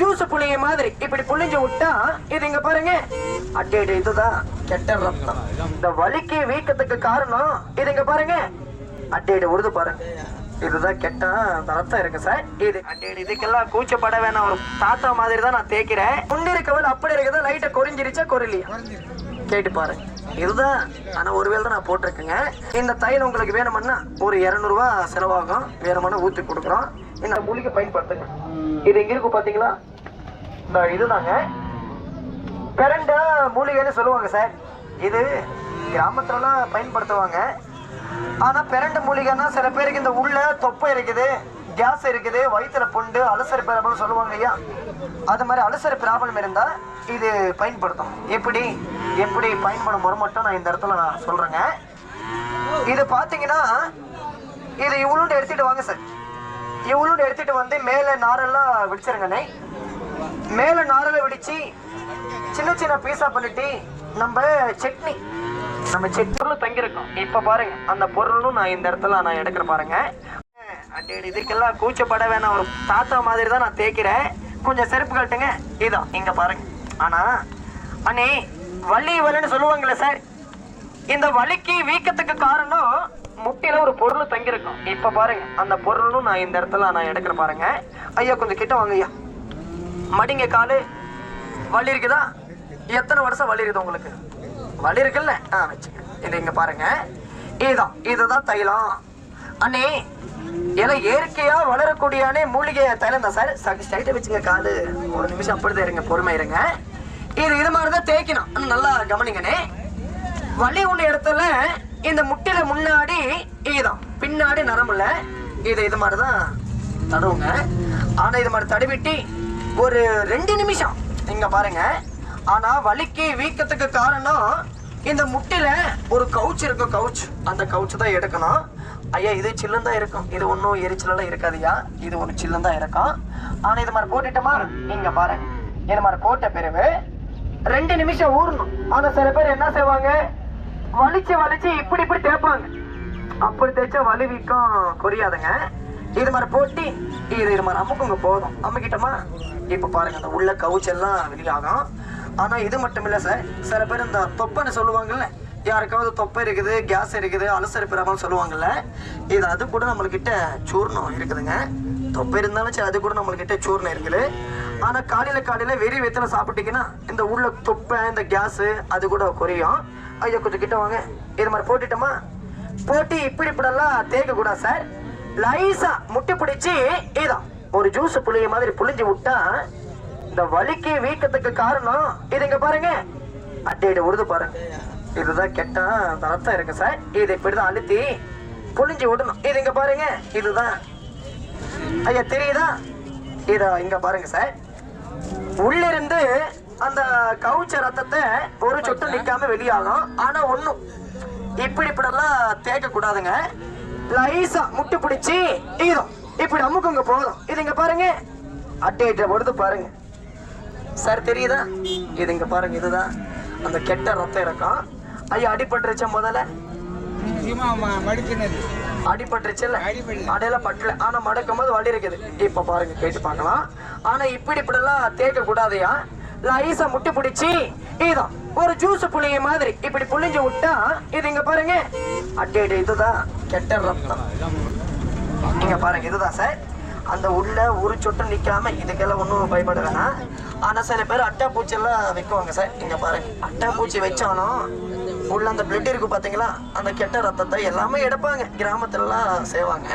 Juice புளிய மாதிரி இப்படி புளிஞ்சு விட்டா இது இங்க பாருங்க. அட்டே இதுதான் கெட்ட ரத்தம். இந்த வலிக்கு வீக்கத்துக்கு காரணம் இது இங்க பாருங்க. அட்டேடு உருது பாருங்க. இதுதான் கெட்ட அந்த ரத்தம் இருக்கு சார். இது அட்டேடு இதுக்கெல்லாம் கூச்சப்பட வேணாம். ஒரு தாத்தா மாதிரி தான் நான் தேய்க்கிறேன். முன்ன அப்படி இருக்குதா? லைட்டை குறைஞ்சிருச்சா குறையிலையா கேட்டு பாருங்க இதுதான் ஆனா ஒருவேளை தான் நான் போட்டிருக்கேங்க. இந்த தையல் உங்களுக்கு வேணும்னா ஒரு இரநூறுவா செலவாகும். வேணும்னா ஊத்தி கொடுக்குறோம். இந்த மூலிகை பயன்படுத்துங்க. இது எங்க இருக்கு பாத்தீங்களா? இந்த இதுதாங்க. பெரண்டா மூலிகைன்னு சொல்லுவாங்க சார். இது கிராமத்துலலாம் பயன்படுத்துவாங்க. ஆனா பெரண்ட மூலிகைன்னா சில பேருக்கு இந்த உள்ள தொப்பை இருக்குது கேஸ் இருக்குது வயிற்றுல புண்டு அலசர் ப்ராப்ளம் சொல்லுவாங்க ஐயா அது மாதிரி அலசர் ப்ராப்ளம் இருந்தா இது பயன்படுத்தும் எப்படி? எப்படி பயன்படும் முறை மட்டும் நான் இந்த இடத்துல நான் சொல்றேங்க. இது பாத்தீங்கன்னா இது இவ்வளோண்டு எடுத்துட்டு வாங்க சார். இவ்வளோண்டு எடுத்துட்டு வந்து மேலே நாரெல்லாம் விடிச்சிருங்கண்ணே மேலே நாரில் வெடிச்சு சின்ன சின்ன பீஸா பண்ணிட்டு நம்ம சட்னி நம்ம சட்னி தங்கியிருக்கோம். இப்ப பாருங்க அந்த பொருளும் நான் இந்த இடத்துல நான் எடுக்கிற பாருங்க. அடேடி இதுக்கெல்லாம் கூச்சப்பட வேணாம். ஒரு தாத்தா மாதிரி தான் நான் தேய்க்கிறேன். கொஞ்சம் செருப்பு கட்டுங்க இதான் இங்க பாருங்க. ஆனா அண்ணே வலி வலின்னு சொல்லுவாங்களே சார்? இந்த வலிக்கு வீக்கத்துக்கு காரணம் முட்டில ஒரு பொருள் தங்கியிருக்கும். இப்ப பாருங்க அந்த பொருளும் நான் இந்த இடத்துல நான் எடுக்கிற பாருங்க. ஐயா கொஞ்சம் கிட்ட வாங்க ஐயா. மடிங்க காலு. வலி இருக்குதா? எத்தனை வருஷம் வலி இருக்குது உங்களுக்கு? வலி இருக்குல்ல? ஆ வச்சுக்க இது இங்க பாருங்க. இதுதான். இதுதான் தைலம். அண்ணே எல்லாம் இயற்கையா வளரக்கூடியானே மூலிகை தைலம் தான் சார். ஸ்ட்ரைட்டா வச்சுங்க காலு. ஒரு நிமிஷம் அப்படிதான் இருங்க பொறுமை இருங்க. இது இது மாதிரி தான் தேய்க்கணும் நல்லா கவனிங்கண்ணே. வலி உள்ள இடத்துல இந்த முட்டில முன்னாடி இதுதான் பின்னாடி நரம்புல. இது இது மாதிரி தான் தடவுங்க. ஆனா இது மாதிரி தடவிட்டு ஒரு ரெண்டு நிமிஷம். இங்க பாருங்க. ஆனா வலிக்கு வீக்கத்துக்கு காரணம் இந்த முட்டில ஒரு கவுச் இருக்கும் கவுச். அந்த கவுச் தான் எடுக்கணும். ஐயா இது சில்லுன்னு தான் இருக்கும். இது ஒன்றும் எரிச்சலெல்லாம் இருக்காதுயா இது ஒரு சில்லுன்னு தான் இருக்கும். ஆனால் இது மாதிரி போட்டுட்டோமா இங்கே பாருங்க. இது மாதிரி போட்ட பிறகு ரெண்டு நிமிஷம் ஊறணும். ஆனா சில பேர் என்ன செய்வாங்க? வலிச்சு வலிச்சு இப்படி இப்படி தேய்ப்பாங்க. அப்படி தேய்ச்சா வலி வீக்கம் குறையாதுங்க இது மாதிரி போட்டி இது இது மாதிரி அமுக்குங்க போதும். அமுக்கிட்டோமா? இப்ப பாருங்க அந்த உள்ள கவுச்செல்லாம் வெளியாகும். ஆனா இது மட்டும் இல்ல சார். சில பேர் இந்த தொப்பைன்னு சொல்லுவாங்கல்ல யாருக்காவது தொப்பை இருக்குது கேஸ் இருக்குது அலசர் சொல்லுவாங்கல்ல இது அது கூட நம்மள்கிட்ட சூர்ணம் இருக்குதுங்க. தொப்பை இருந்தாலும் சரி அது கூட நம்மள்கிட்ட சூர்ணம் இருக்குது. ஆனால் காலையில் காலையில் வெறி வெத்தலை சாப்பிட்டீங்கன்னா இந்த உள்ள தொப்பை இந்த கேஸு அது கூட குறையும். ஐயா கொஞ்சம் கிட்ட வாங்க. இது மாதிரி போட்டுட்டோமா? போட்டு இப்படி இப்படெல்லாம் தேய்க்க கூடாது சார் லைசா முட்டி பிடிச்சி இதான் ஒரு ஜூஸ் புளிய மாதிரி புளிஞ்சு விட்டா இந்த வலிக்கு வீக்கத்துக்கு காரணம் இது இங்க பாருங்க. அடி உருது பாருங்க. இதுதான் கெட்ட அந்த ரத்தம் இருக்கு சார் இது இப்படிதான் அழுத்தி புளிஞ்சு விடணும். இது இங்க பாருங்க. இதுதான் ஐயா தெரியுதா? இத இங்க பாருங்க சார். உள்ளிருந்து அந்த கவுச்ச ரத்தத்தை ஒரு சொட்டு நிக்காம வெளியாகும் ஆனா ஒண்ணும் இப்படி இப்படிலாம் தேய்க்க கூடாதுங்க. லைசா முட்டி பிடிச்சி இதோ இப்படி அமுக்குங்க போதும். இது இங்க பாருங்க. அட்டேட்ட பொழுது பாருங்க. சார் தெரியுதா? இது இங்க பாருங்க இதுதான். அந்த கெட்ட ரத்தம் இருக்கும் ஐயா அடிபட்டுருச்சா முதல்ல? சீமா ம- மடிக்கினது அடிபட்டுருச்சுல்ல. அடையில பட்டல. ஆனா மடக்கும் போது வலி இருக்குது இப்ப பாருங்க கேட்டு பார்க்கலாம். ஆனா இப்படி இப்படி எல்லாம் தேய்க்க கூடாதையா லைசா முட்டி பிடிச்சி இதான் ஒரு ஜூஸ் புளிய மாதிரி இப்படி புளிஞ்சு விட்டா இது இங்க பாருங்க. அட்டேடு இதுதான் கெட்ட ரத்தம். இங்க பாருங்க இதுதான் சார். அந்த உள்ள ஒரு சொட்டு நிக்காம இதுக்கெல்லாம் ஒன்றும் பயப்பட வேணாம் ஆனால் சில பேர் அட்டா பூச்சியெல்லாம் வைக்குவாங்க சார். இங்கே பாருங்க. அட்டா பூச்சி வச்சாலும் உள்ள அந்த பிளட் இருக்கு பார்த்தீங்களா அந்த கெட்ட ரத்தத்தை எல்லாமே எடுப்பாங்க. கிராமத்துலலாம் செய்வாங்க.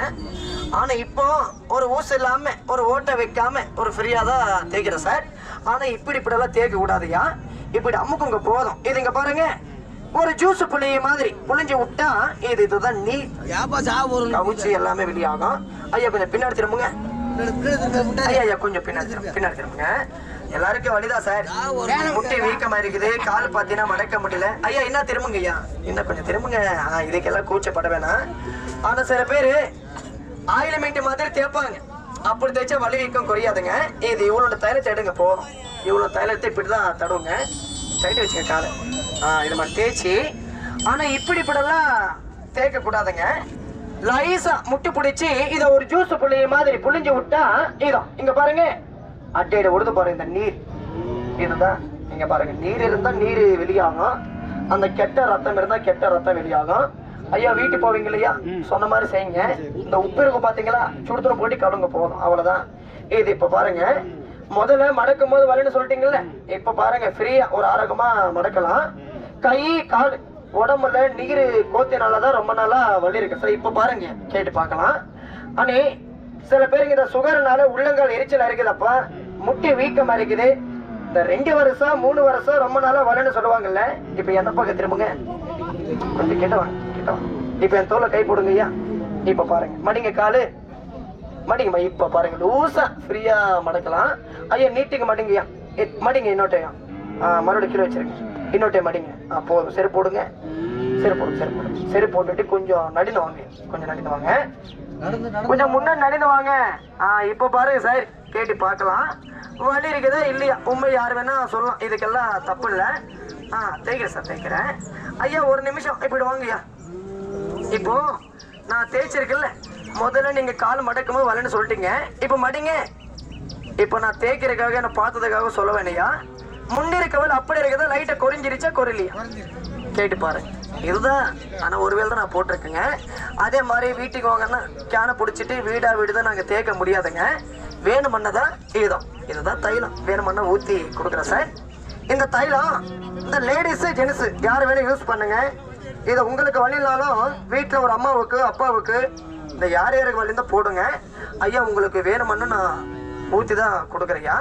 ஆனால் இப்போ ஒரு ஊசு இல்லாம ஒரு ஓட்டை வைக்காம ஒரு ஃப்ரீயாக தான் தேய்க்கிறேன் சார். ஆனால் இப்படி இப்படிலாம் தேய்க்க கூடாதுயா இப்படி அமுக்குங்க போதும். இது இங்கே பாருங்க. ஒரு ஜூஸ் புளிய மாதிரி புளிஞ்சு விட்டா இது இதுதான் நீ கவுச்சி எல்லாமே வெளியாகும். ஐயா கொஞ்சம் பின்னாடி திரும்புங்க. ஐயா ஐயா கொஞ்சம் பின்னாடி திரும்ப பின்னாடி திரும்புங்க. எல்லாருக்கும் வலிதான் சார். முட்டி வீக்கமா இருக்குது. கால் பாத்தீங்கன்னா மடக்க முடியல. ஐயா என்ன திரும்புங்க ஐயா. இன்னும் கொஞ்சம் திரும்புங்க. இதுக்கெல்லாம் கூச்சப்பட வேணாம். ஆனா சில பேரு ஆயிலமெண்ட் மாதிரி தேய்ப்பாங்க. அப்படி தேய்ச்சா வலி வீக்கம் குறையாதுங்க. இது இவ்வளோட தைலத்தை எடுங்க போதும் இவ்வளோ தைலத்தை இப்படிதான் தடவுங்க. ஸ்ட்ரைட் வச்சுங்க காலை இது மாதிரி தேய்ச்சி ஆனா இப்படி இப்படிலாம் தேய்க்க கூடாதுங்க லைசா முட்டி பிடிச்சி இத ஒரு ஜூஸ் புளிய மாதிரி புளிஞ்சு விட்டா இதோ இங்க பாருங்க. அட்டையிட உடுது பாருங்க இந்த நீர். இதுதான் நீங்க பாருங்க. நீர் இருந்தா நீர் வெளியாகும். அந்த கெட்ட ரத்தம் இருந்தா கெட்ட ரத்தம் வெளியாகும். ஐயா வீட்டுக்கு போவீங்க இல்லையா? சொன்ன மாதிரி செய்யுங்க. இந்த உப்பு இருக்கும் பாத்தீங்களா? சுடுதரம் போட்டு கழுங்க போதும். அவ்வளவுதான். இது இப்ப பாருங்க. முதல்ல மடக்கும் போது வலின்னு சொல்லிட்டீங்கல்ல இப்ப பாருங்க ஃப்ரீயா ஒரு ஆரோக்கியமா மடக்கலாம். கை கால் உடம்புல நீர் கோத்தினாலதான் ரொம்ப நாளா வலி இருக்கு. சரி இப்ப பாருங்க கேட்டு பார்க்கலாம். அனே சில பேருக்கு இந்த சுகர்னால உள்ளங்கால் எரிச்சல் இருக்குதப்பா முட்டி வீக்கம் இருக்குது இந்த ரெண்டு வருஷம் மூணு வருஷம் ரொம்ப நாளா வலின்னு சொல்லுவாங்கல்ல. இப்ப எந்த பக்கம் திரும்புங்க? கொஞ்சம் கிட்ட கேட்டவா இப்ப என் தோலை கை போடுங்க ஐயா இப்ப பாருங்க மடிங்க காலு. மடிங்கம்மா இப்ப பாருங்க லூசா ஃப்ரீயா மடக்கலாம். ஐயா நீட்டுங்க மடிங்கய்யா மடிங்க இன்னொட்டையும் ஆ மறுபடியும் கீழே வச்சிருங்க. இன்னொட்டையும் மடிங்க. ஆ போதும். சரி போடுங்க. சரி போடுங்க சரி போடுங்க. சரி போட்டுட்டு கொஞ்சம் நடிந்து வாங்க. கொஞ்சம் நடிந்து வாங்க கொஞ்சம் முன்னாடி நடிந்து வாங்க. ஆ இப்போ பாருங்க சார். கேட்டு பார்க்கலாம். வலி இருக்குதா இல்லையா? உண்மை யார் வேணா சொல்லலாம். இதுக்கெல்லாம் தப்பு இல்லை. ஆ தேய்க்கிறேன் சார் தேய்க்கிறேன். ஐயா ஒரு நிமிஷம். இப்படி வாங்கய்யா இப்போ நான் தேய்ச்சிருக்கேன்ல. முதல்ல நீங்க கால் மடக்கும்போது வரலன்னு சொல்லிட்டீங்க. இப்போ மடிங்க. இப்போ நான் தேய்க்கிறதுக்காக என்ன பார்த்ததுக்காக சொல்ல வேணையா முன்னிருக்கவள் அப்படி இருக்கதா லைட்டை குறைஞ்சிருச்சா குறையிலையா கேட்டு பாரு இதுதான் ஆனா ஒருவேளை தான் நான் போட்டிருக்கேங்க. அதே மாதிரி வீட்டுக்கு வாங்கன்னா கேனை பிடிச்சிட்டு வீடா வீடு தான் நாங்கள் தேய்க்க முடியாதுங்க. வேணுமன்னதான் இதுதான். இதுதான் தைலம். வேணுமன்னா ஊற்றி கொடுக்குறேன் சார். இந்த தைலம் இந்த லேடிஸு ஜென்ஸு யார் வேணும் யூஸ் பண்ணுங்க. இதை உங்களுக்கு வழினாலும் வீட்டில் ஒரு அம்மாவுக்கு அப்பாவுக்கு இந்த யார் யாருக்கு வழி போடுங்க. ஐயா உங்களுக்கு வேணுமன்னு நான் ஊற்றி தான் கொடுக்குறையா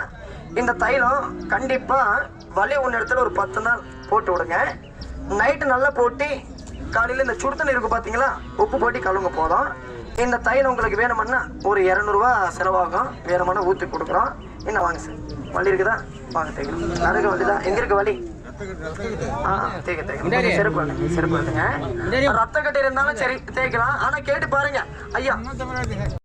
இந்த தைலம் கண்டிப்பாக வலி ஒன்று இடத்துல ஒரு பத்து நாள் போட்டு விடுங்க. நைட்டு நல்லா போட்டு காலையில் இந்த சுடு தண்ணி இருக்கு பார்த்தீங்களா உப்பு போட்டு கழுவுங்க போதும். இந்த தைலம் உங்களுக்கு வேணுமன்னா ஒரு இரநூறுவா செலவாகும். வேணுமன்னா ஊற்றி கொடுக்குறோம். என்ன வாங்க சார்? வலி இருக்குதா? வாங்க தைக்கலாம் நரக வலி தான் எங்கே இருக்க வலி? தேய்க்க. கொஞ்சம் செருப்பு எடுங்க, செருப்பு எடுங்க. ரத்த கட்டி இருந்தாலும் சரி தேய்க்கலாம். ஆனா கேட்டு பாருங்க. ஐயா.